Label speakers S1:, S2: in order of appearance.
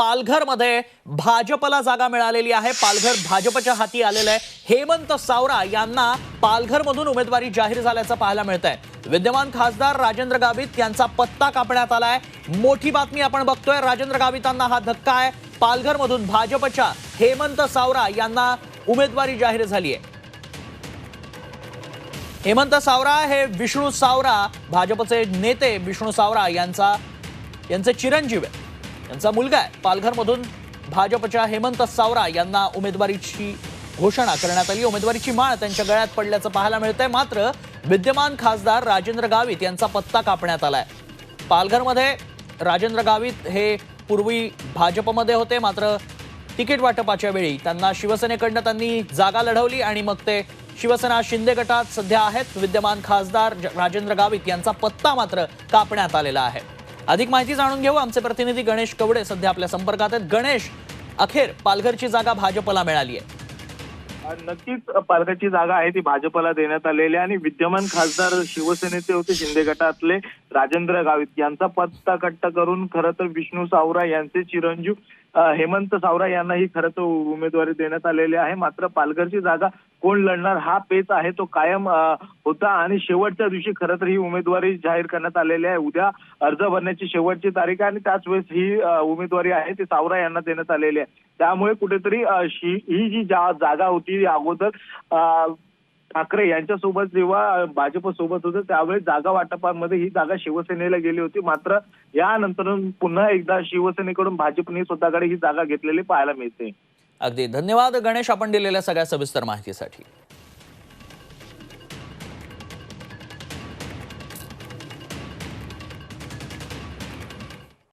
S1: पालघरमध्ये भाजपला जागा मिळालेली आहे. पालघर भाजपच्या हाती आलेलं आहे. हेमंत सावरा यांना पालघरमधून उमेदवारी जाहीर झाल्याचं पाहायला मिळत आहे विद्यमान खासदार राजेंद्र गावित यांचा पत्ता कापण्यात आलाय. मोठी बातमी आपण बघतोय. राजेंद्र गावितांना हा धक्का आहे. पालघरमधून भाजपच्या हेमंत सावरा यांना उमेदवारी जाहीर झाली आहे हेमंत सावरा हे विष्णू सावरा भाजपचे नेते विष्णू सावरा यांचा यांचे चिरंजीव आहे यांचा मुलगा आहे. पालघरमधून भाजपच्या हेमंत सावरा यांना उमेदवारीची घोषणा करण्यात आली. उमेदवारीची माळ त्यांच्या गळ्यात पडल्याचं पाहायला मिळतंय. मात्र विद्यमान खासदार राजेंद्र गावित यांचा पत्ता कापण्यात आलाय. पालघरमध्ये राजेंद्र गावित हे पूर्वी भाजपमध्ये होते. मात्र तिकीट वाटपाच्या वेळी त्यांना शिवसेनेकडनं त्यांनी जागा लढवली आणि मग ते शिवसेना शिंदे गटात सध्या आहेत. विद्यमान खासदार ज- राजेंद्र गावित यांचा पत्ता मात्र कापण्यात आलेला आहे. अधिक माहिती जाणून घेऊ. आमचे प्रतिनिधी गणेश कवडे सध्या आपल्या संपर्कात आहेत. गणेश अखेर पालघरची जागा भाजपला मिळाली आहे.
S2: नक्कीच पालघरची जागा आहे ती भाजपला देण्यात आलेली आहे आणि विद्यमान खासदार शिवसेनेचे होते शिंदे गटातले. राजेंद्र गावित यांचा पत्ता कट्टा करून खरं तर विष्णू सावरा यांचे चिरंजीव हेमंत सावरा यांनाही खरं तर उमेदवारी देण्यात आलेली आहे. मात्र पालघरची जागा कोण लढणार हा पेच आहे तो कायम होता आणि शेवटच्या दिवशी खरं तर ही उमेदवारी जाहीर करण्यात आलेली आहे. उद्या अर्ज भरण्याची शेवटची तारीख आहे आणि त्याच वेळेस ही उमेदवारी आहे ती सावरा यांना देण्यात आलेली आहे. त्यामुळे कुठेतरी ही जी जा- जागा होती अगोदर ठाकरे यांच्यासोबत जेव्हा भाजप सोबत होतं त्यावेळेस जागा वाटपामध्ये ही जागा शिवसेनेला गेली होती. मात्र यानंतर पुन्हा एकदा शिवसेनेकडून भाजपने स्वतःकडे ही जागा घेतलेली पाहायला मिळते.
S1: अगदी. धन्यवाद गणेश आपण दिलेल्या सगळ्या सविस्तर माहितीसाठी.